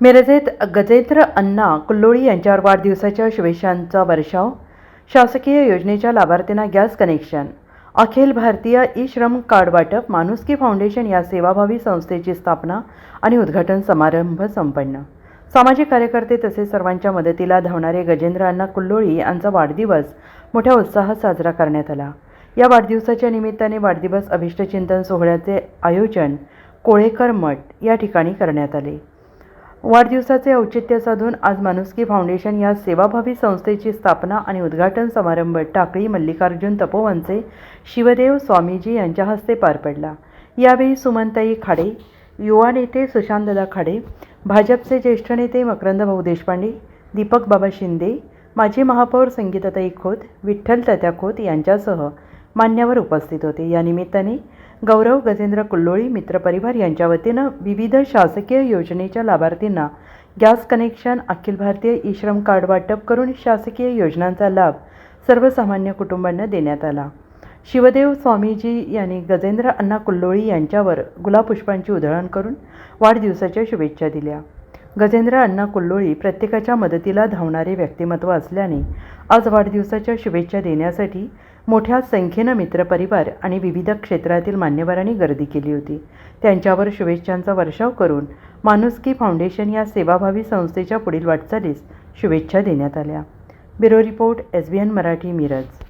मिरजेत गजेंद्र अण्णा कुल्लोळी यांच्यावर वाढदिवसाच्या शुभेच्छांचा वर्षाव. शासकीय योजनेच्या लाभार्थींना gas connection. Akhil Bharatiya E श्रम कार्ड वाटप माणुसकी फाउंडेशन या सेवाभावी संस्थेची स्थापना आणि उद्घाटन समारंभ संपन्न. सामाजिक कार्यकर्ते तसेच सर्वांच्या मदतीला धावणारे गजेंद्र अण्णा कुल्लोळी यांचा वाढदिवस मोठ्या उत्साहात साजरा करण्यात आला. या वाढदिवसाच्या निमित्ताने वाढदिवस अभिष्टचिंतन सोहळ्याचे आयोजन कोळेकर मठ या ठिकाणी करण्यात आले. वाढदिवसाचे औचित्य साधून आज माणुसकी फाउंडेशन या सेवाभावी संस्थेची स्थापना आणि उद्घाटन समारंभ टाकळी मल्लिकार्जुन तपोवनचे शिवदेव स्वामीजी यांच्या हस्ते पार पडला. यावेळी सुमनताई खाडे युवा नेते सुशांतदा खाडे भाजपचे ज्येष्ठ नेते मकरंद भाऊ देशपांडे दीपक बाबा शिंदे माजी महापौर संगीताताई खोत विठ्ठल तात्या खोत यांच्यासह मान्यवर उपस्थित होते. या निमित्ताने गौरव गजेंद्र कुल्लोळी मित्रपरिवार यांच्या वतीनं विविध शासकीय योजनेच्या लाभार्थींना gas connection Akhil Bharatiya E श्रम कार्ड वाटप करून शासकीय योजनांचा लाभ सर्वसामान्य कुटुंबांना देण्यात आला. शिवदेव स्वामीजी यांनी गजेंद्र अण्णा कुल्लोळी यांच्यावर गुलाबपुष्पांची उधळण करून वाढदिवसाच्या शुभेच्छा दिल्या. गजेंद्र अण्णा कुल्लोळी प्रत्येकाच्या मदतीला धावणारे व्यक्तिमत्व असल्याने आज वाढदिवसाच्या शुभेच्छा देण्यासाठी मोठ्या संख्येनं मित्रपरिवार आणि विविध क्षेत्रातील मान्यवरांनी गर्दी केली होती. त्यांच्यावर शुभेच्छांचा वर्षाव करून माणुसकी फाउंडेशन या सेवाभावी संस्थेच्या पुढील वाटचालीस शुभेच्छा देण्यात आल्या. Bureau report S B N Marathi Miraj.